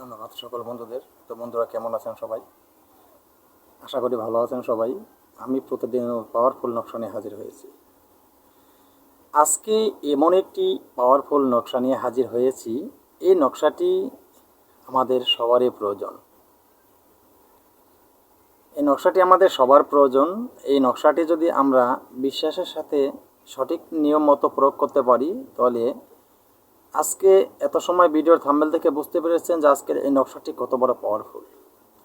ধন্যবাদ সকল বন্ধুদের। তো বন্ধুরা, কেমন আছেন সবাই? আশা করি ভালো আছেন সবাই। আমি প্রতিদিন পাওয়ারফুল নকশা নিয়ে হাজির হয়েছি। আজকে এমন একটি পাওয়ারফুল নকশা নিয়ে হাজির হয়েছি। এই নকশাটি আমাদের সবারই প্রয়োজন। এই নকশাটি আমাদের সবার প্রয়োজন। এই নকশাটি যদি আমরা বিশ্বাসের সাথে সঠিক নিয়ম মতো প্রয়োগ করতে পারি, তাহলে আজকে এত সময় ভিডিওর থাম্বেল থেকে বুঝতে পেরেছেন যে আজকের এই নকশাটি কত বড় পাওয়ারফুল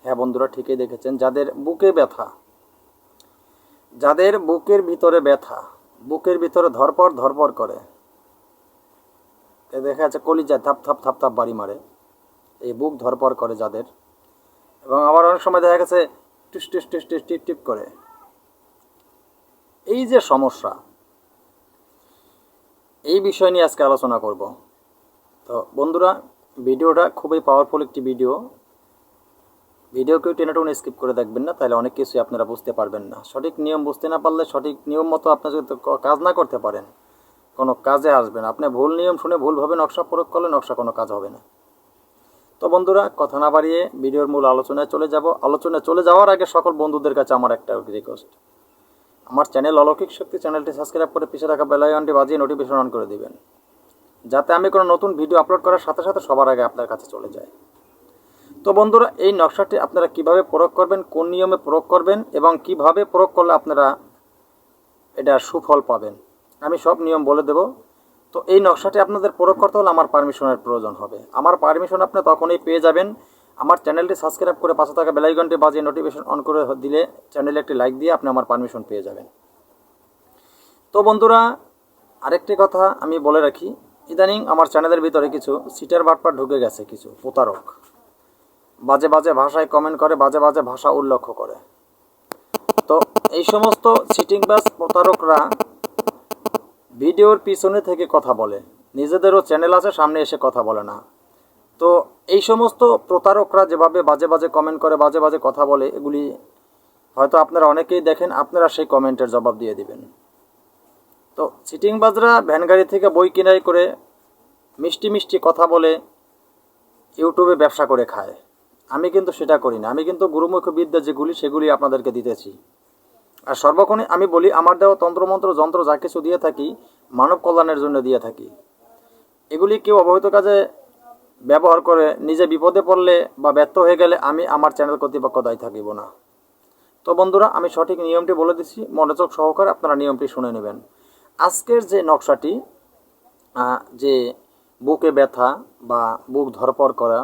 হ্যাঁ বন্ধুরা, ঠিকই দেখেছেন, যাদের বুকে ব্যথা, যাদের বুকের ভিতরে ব্যথা, বুকের ভিতরে ধরপর ধরপর করে দেখা যাচ্ছে কলিজায় থাপ থাপ থাপ থাপ বাড়ি মারে, এই বুক ধরপর করে যাদের। এবং আবার অনেক সময় দেখা গেছে টিস টিস টিস টিস টিপ টিপ করে। এই যে সমস্যা, এই বিষয় নিয়ে আজকে আলোচনা করব। তো বন্ধুরা, ভিডিওটা খুবই পাওয়ারফুল একটি ভিডিও ভিডিও কেউ টেনে স্কিপ করে দেখবেন না, তাহলে অনেক কিছুই আপনারা বুঝতে পারবেন না। সঠিক নিয়ম বুঝতে না পারলে সঠিক নিয়ম মতো আপনি যদি কাজ না করতে পারেন, কোনো কাজে আসবেন। আপনি ভুল নিয়ম শুনে ভুলভাবে নকশা প্রয়োগ করলে নকশা কোনো কাজ হবে না। তো বন্ধুরা, কথা না বাড়িয়ে ভিডিওর মূল আলোচনায় চলে যাব। আলোচনায় চলে যাওয়ার আগে সকল বন্ধুদের কাছে আমার একটা রিকোয়েস্ট আমার চ্যানেল অলৌকিক শক্তি চ্যানেলটি সাবস্ক্রাইব করে পিছিয়ে থাকা বেলাইকনটি বাজিয়ে নোটিফিকেশন অন করে দিবেন। যাতে আমি কোনো নতুন ভিডিও আপলোড করার সাথে সাথে সবার আগে আপনার কাছে চলে যায় তো বন্ধুরা, এই নকশাটি আপনারা কীভাবে প্রয়োগ করবেন, কোন নিয়মে প্রয়োগ করবেন এবং কীভাবে প্রয়োগ করলে আপনারা এটা সুফল পাবেন, আমি সব নিয়ম বলে দেব। তো এই নকশাটি আপনাদের প্রয়োগ করতে হলে আমার পারমিশনের প্রয়োজন হবে। আমার পারমিশন আপনি তখনই পেয়ে যাবেন। আমার চ্যানেলটি সাবস্ক্রাইব করে পাশে থাকা বেলাইকনটি বাজিয়ে নোটিফিকেশন অন করে দিলে চ্যানেলে একটি লাইক দিয়ে আপনি আমার পারমিশন পেয়ে যাবেন। তো বন্ধুরা, আরেকটি কথা আমি বলে রাখি ইদানিং আমার চ্যানেলের ভিতরে কিছু সিটার বাটপার ঢুকে গেছে, কিছু প্রতারক। বাজে বাজে ভাষায় কমেন্ট করে, বাজে বাজে ভাষা উল্লেখ করে। তো এই সমস্ত সিটিং বাস প্রতারকরা ভিডিওর পিছনে থেকে কথা বলে। নিজেদেরও চ্যানেল আছে, সামনে এসে কথা বলে না। তো এই সমস্ত প্রতারকরা যেভাবে বাজে বাজে কমেন্ট করে, বাজে বাজে কথা বলে, এগুলি হয়তো আপনারা অনেকেই দেখেন, আপনারা সেই কমেন্টের জবাব দিয়ে দিবেন। তো সিটিংবাজরা ভ্যান গাড়ি থেকে বই কিনাই করে মিষ্টি মিষ্টি কথা বলে ইউটিউবে ব্যবসা করে খায়। আমি কিন্তু সেটা করি না। আমি কিন্তু গুরুমুখ বিদ্যা যেগুলি সেগুলি আপনাদেরকে দিতেছি। আর সর্বক্ষণে আমি বলি, আমার দেওয়া তন্ত্রমন্ত্র, যন্ত্র যা কিছু দিয়ে থাকি, মানব কল্যাণের জন্য দিয়ে থাকি। এগুলি কেউ অবহিত কাজে ব্যবহার করে নিজে বিপদে পড়লে বা ব্যর্থ হয়ে গেলে আমি আমার চ্যানেল কর্তৃপক্ষ দায়ী থাকিব না। তো বন্ধুরা, আমি সঠিক নিয়মটি বলে দিচ্ছি মনোযোগ সহকারে আপনারা নিয়মটি শুনে নেবেন। আজকের যে নকশাটি যে বুকে ব্যথা বা বুক ধরপর করা,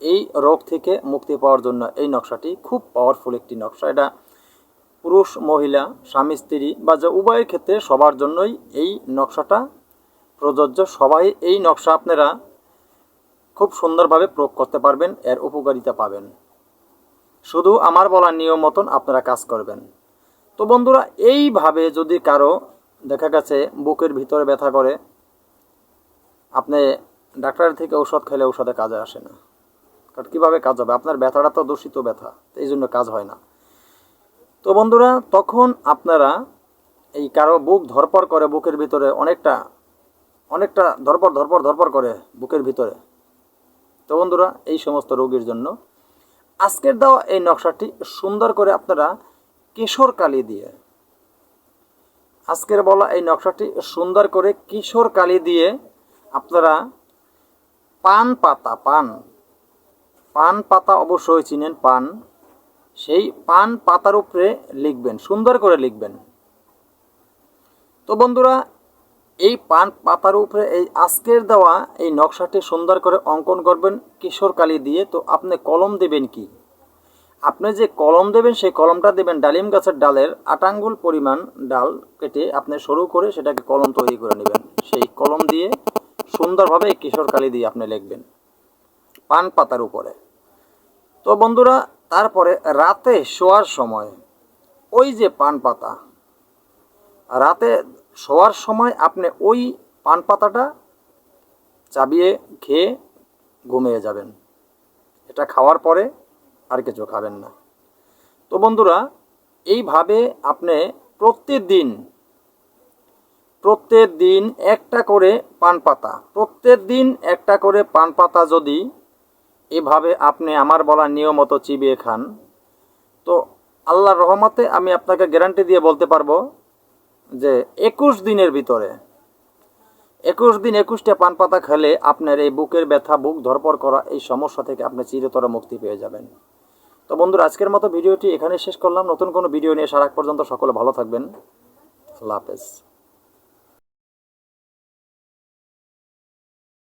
এই রোগ থেকে মুক্তি পাওয়ার জন্য এই নকশাটি খুব পাওয়ারফুল একটি নকশা। এটা পুরুষ, মহিলা, স্বামী, স্ত্রী বা যে উভয়ের ক্ষেত্রে সবার জন্যই এই নকশাটা প্রযোজ্য। সবাই এই নকশা আপনারা খুব সুন্দরভাবে প্রয়োগ করতে পারবেন, এর উপকারিতা পাবেন। শুধু আমার বলা নিয়ম মতন আপনারা কাজ করবেন। তো বন্ধুরা, এইভাবে যদি কারও দেখা গেছে বুকের ভিতরে ব্যথা করে আপনি ডাক্তারের থেকে ঔষধ খেলে ঔষধে কাজে আসে না। কারণ কীভাবে কাজ হবে? আপনার ব্যথাটা তো দূষিত ব্যথা এই জন্য কাজ হয় না। তো বন্ধুরা, তখন আপনারা এই কারও বুক ধরপর করে বুকের ভিতরে অনেকটা অনেকটা ধরপর ধরপর ধরপর করে বুকের ভিতরে। তো বন্ধুরা, এই সমস্ত রোগীর জন্য আজকের দেওয়া এই নকশাটি সুন্দর করে আপনারা কিশোর কালি দিয়ে, আজকের বলা এই নকশাটি সুন্দর করে কিশোর কালি দিয়ে আপনারা পান পাতা, পান। পান পাতা অবশ্যই চিনেন, পান। সেই পান পাতার উপরে লিখবেন, সুন্দর করে লিখবেন। তো বন্ধুরা, এই পান পাতার উপরে এই আজকের দেওয়া এই নকশাটি সুন্দর করে অঙ্কন করবেন কিশোর কালি দিয়ে। তো আপনি কলম দেবেন কি? আপনি যে কলম দেবেন, সেই কলমটা দেবেন ডালিম গাছের ডালের আটাঙ্গুল পরিমাণ ডাল কেটে আপনি সরু করে সেটাকে কলম তৈরি করে নেবেন। সেই কলম দিয়ে সুন্দরভাবে কিশোর কালি দিয়ে আপনি লিখবেন, পান পাতার উপরে। তো বন্ধুরা, তারপরে রাতে শোয়ার সময়, ওই যে পান পাতা, রাতে শোয়ার সময় আপনি ওই পান পাতাটা চাবিয়ে খেয়ে ঘুমিয়ে যাবেন। এটা খাওয়ার পরে আর কিছু খাবেন না। তো বন্ধুরা, এইভাবে আপনি প্রত্যেক দিন প্রত্যেক দিন একটা করে পান পাতা। প্রত্যেক দিন একটা করে পান পাতা যদি এভাবে আপনি আমার বলা নিয়ম মতো চিবিয়ে খান, তো আল্লাহর রহমতে আমি আপনাকে গ্যারান্টি দিয়ে বলতে পারব যে একুশ দিনের ভিতরে, একুশ দিন একুশটা পান পাতা খেলে আপনার এই বুকের ব্যথা, বুক ধরপর করা এই সমস্যা থেকে আপনি চিরতর মুক্তি পেয়ে যাবেন। তো বন্ধুরা, আজকের মতো ভিডিওটি এখানে শেষ করলাম। নতুন কোনো ভিডিও নিয়ে সারা পর্যন্ত সকলে ভালো থাকবেন। আল্লাহ হাফেজ।